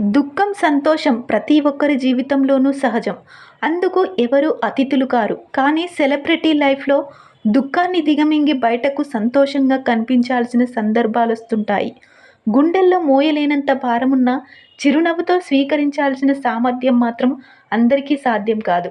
దుఃఖం సంతోషం ప్రతి ఒక్కరి జీవితంలోనూ సహజం. అందుకు ఎవరు అతిథులు కారు. కానీ సెలబ్రిటీ లైఫ్లో దుఃఖాన్ని దిగమింగి బయటకు సంతోషంగా కనిపించాల్సిన సందర్భాలు వస్తుంటాయి. గుండెల్లో మోయలేనంత భారమున్న చిరునవ్వుతో స్వీకరించాల్సిన సామర్థ్యం మాత్రం అందరికీ సాధ్యం కాదు.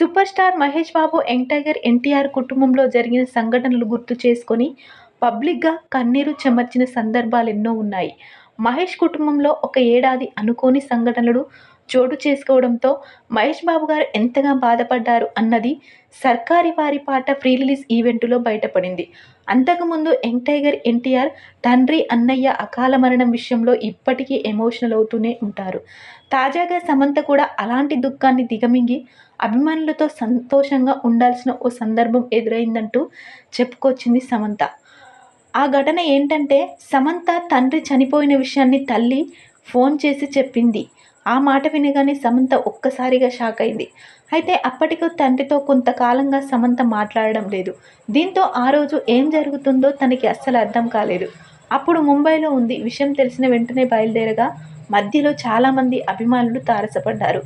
సూపర్ స్టార్ మహేష్ బాబు ఎంటైగర్ టైగర్ ఎన్టీఆర్ కుటుంబంలో జరిగిన సంఘటనలు గుర్తు చేసుకొని పబ్లిక్గా కన్నీరు చెమర్చిన సందర్భాలు ఎన్నో ఉన్నాయి. మహేష్ కుటుంబంలో ఒక ఏడాది అనుకోని సంఘటనలు చోటు చేసుకోవడంతో మహేష్ బాబు గారు ఎంతగా బాధపడ్డారు అన్నది సర్కారి వారి పాట ప్రీ రిలీజ్ ఈవెంటులో బయటపడింది. అంతకుముందు యంగ్ టైగర్ ఎన్టీఆర్ తండ్రి అన్నయ్య అకాల మరణం విషయంలో ఇప్పటికీ ఎమోషనల్ అవుతూనే ఉంటారు. తాజాగా సమంత కూడా అలాంటి దుఃఖాన్ని దిగమింగి అభిమానులతో సంతోషంగా ఉండాల్సిన ఓ సందర్భం ఎదురైందంటూ చెప్పుకొచ్చింది సమంత. ఆ ఘటన ఏంటంటే సమంత తండ్రి చనిపోయిన విషయాన్ని తల్లి ఫోన్ చేసి చెప్పింది. ఆ మాట వినగానే సమంత ఒక్కసారిగా షాక్ అయింది. అయితే అప్పటికి తండ్రితో కొంతకాలంగా సమంత మాట్లాడడం లేదు. దీంతో ఆ రోజు ఏం జరుగుతుందో తనకి అస్సలు అర్థం కాలేదు. అప్పుడు ముంబైలో ఉంది. విషయం తెలిసిన వెంటనే బయలుదేరగా మధ్యలో చాలామంది అభిమానులు తారసపడ్డారు.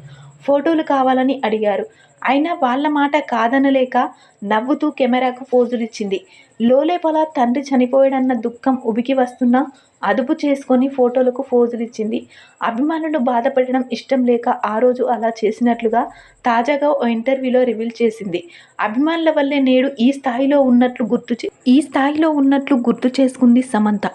ఫోటోలు కావాలని అడిగారు. అయినా వాళ్ళ మాట కాదనలేక నవ్వుతూ కెమెరాకు పోజులిచ్చింది. లోలేపల తండ్రి చనిపోయాడన్న దుఃఖం ఉబికి వస్తున్నా అదుపు చేసుకొని ఫోటోలకు పోజులిచ్చింది. అభిమానులు బాధపడడం ఇష్టం లేక ఆ రోజు అలా చేసినట్లుగా తాజాగా ఓ ఇంటర్వ్యూలో రివీల్ చేసింది. అభిమానుల వల్లే నేడు ఈ స్థాయిలో ఉన్నట్లు గుర్తు చే ఈ స్థాయిలో ఉన్నట్లు గుర్తు చేసుకుంది సమంత.